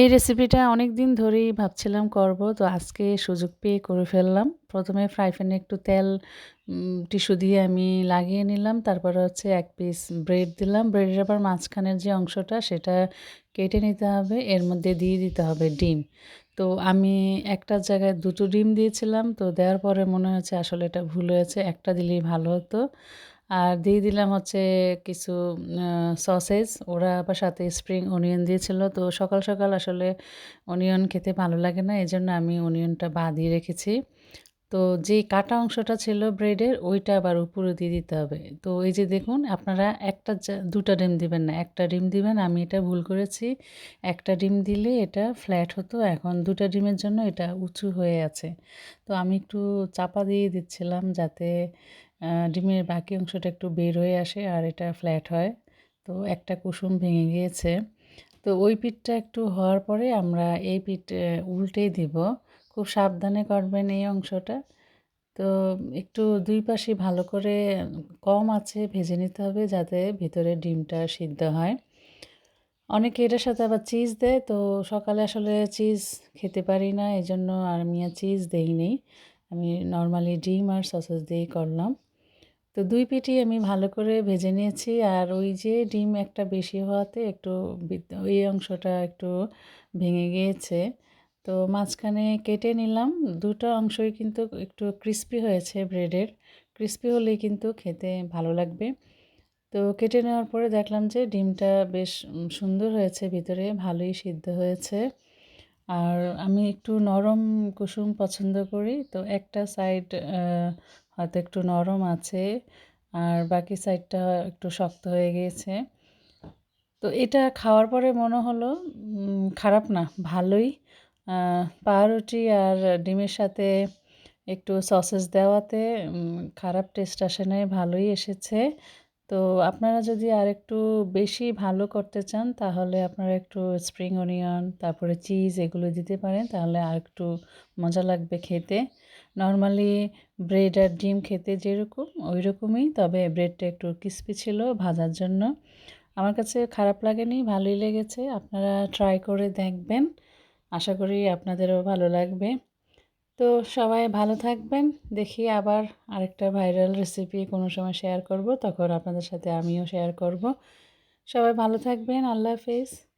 এই রেসিপিটা অনেক দিন ধরেই ভাবছিলাম করব, তো আজকে সুযোগ পেয়ে করে ফেললাম। প্রথমে ফ্রাই প্যানে একটু তেল টিস্যু দিয়ে আমি লাগিয়ে নিলাম, তারপরে হচ্ছে এক পিস ব্রেড দিলাম। ব্রেডের আবার মাঝখানের যে অংশটা, সেটা কেটে নিতে হবে, এর মধ্যে দিয়ে দিতে হবে ডিম। তো আমি একটা জায়গায় দুটো ডিম দিয়েছিলাম, তো দেওয়ার পরে মনে হচ্ছে আসলে এটা ভুল হয়েছে, একটা দিলেই ভালো হতো। আর দিয়ে দিলাম হচ্ছে কিছু সসেজ। ওরা আবার সাথে স্প্রিং অনিয়ন দিয়েছিল। তো সকাল সকাল আসলে অনিয়ন খেতে ভালো লাগে না। এই জন্য আমি অনিয়নটা বাদিয়ে রেখেছি। তো যে কাটা অংশটা ছিল ব্রেডের, ওইটা আবার উপরে দিয়ে দিতে হবে। তো এই যে দেখুন, আপনারা একটা দুটা ডিম দিবেন না, একটা ডিম দিবেন, আমি এটা ভুল করেছি। একটা ডিম দিলে এটা ফ্ল্যাট হতো, এখন দুটা ডিমের জন্য এটা উঁচু হয়ে আছে। তো আমি একটু চাপা দিয়ে দিচ্ছিলাম যাতে ডিমের বাকি অংশটা একটু বের হয়ে আসে আর এটা ফ্ল্যাট হয়। তো একটা কুসুম ভেঙে গিয়েছে। তো ওই পিঠটা একটু হওয়ার পরে আমরা এই পিঠ উল্টেই দিব। খুব সাবধানে করবেন এই অংশটা। তো একটু দুই পাশে ভালো করে কম আছে ভেজে নিতে হবে যাতে ভিতরে ডিমটা সিদ্ধ হয়। অনেকে এটার সাথে আবার চিজ দেয়, তো সকালে আসলে চিজ খেতে পারি না এই জন্য আর আমি আর চিজ দেইনি। আমি নর্মালি ডিম আর সসেস দিয়েই করলাম। তো দুই পিঠি আমি ভালো করে ভেজে নিয়েছি, আর ওই যে ডিম একটা বেশি হওয়াতে একটু ওই অংশটা একটু ভেঙে গিয়েছে। তো মাঝখানে কেটে নিলাম। দুটো অংশই কিন্তু একটু ক্রিস্পি হয়েছে ব্রেডের ক্রিস্পি হলেই কিন্তু খেতে ভালো লাগবে। তো কেটে নেওয়ার পরে দেখলাম যে ডিমটা বেশ সুন্দর হয়েছে ভিতরে, ভালোই সিদ্ধ হয়েছে। আর আমি একটু নরম কুসুম পছন্দ করি। তো একটা সাইড হয়তো একটু নরম আছে, আর বাকি সাইডটা একটু শক্ত হয়ে গিয়েছে। তো এটা খাওয়ার পরে মনে হলো খারাপ না, ভালোই। পাউরুটি আর ডিমের সাথে একটু সসেস দেওয়াতে খারাপ টেস্ট আসে নাই, ভালোই এসেছে। তো আপনারা যদি আর একটু বেশি ভালো করতে চান, তাহলে আপনারা একটু স্প্রিং অনিয়ন তারপরে চিজ এগুলো দিতে পারেন, তাহলে আর একটু মজা লাগবে খেতে। নর্মালি ব্রেড আর ডিম খেতে যেরকম ওই রকমই তবে ব্রেডটা একটু ক্রিস্পি ছিল ভাজার জন্য। আমার কাছে খারাপ লাগেনি, ভালোই লেগেছে, আপনারা ট্রাই করে দেখবেন। আশা করি আপনাদেরও ভালো লাগবে। তো সবাই ভালো থাকবেন। দেখি আবার আরেকটা ভাইরাল রেসিপি কোনো সময় শেয়ার করব, তখন আপনাদের সাথে আমিও শেয়ার করব। সবাই ভালো থাকবেন। আল্লাহ হাফিজ।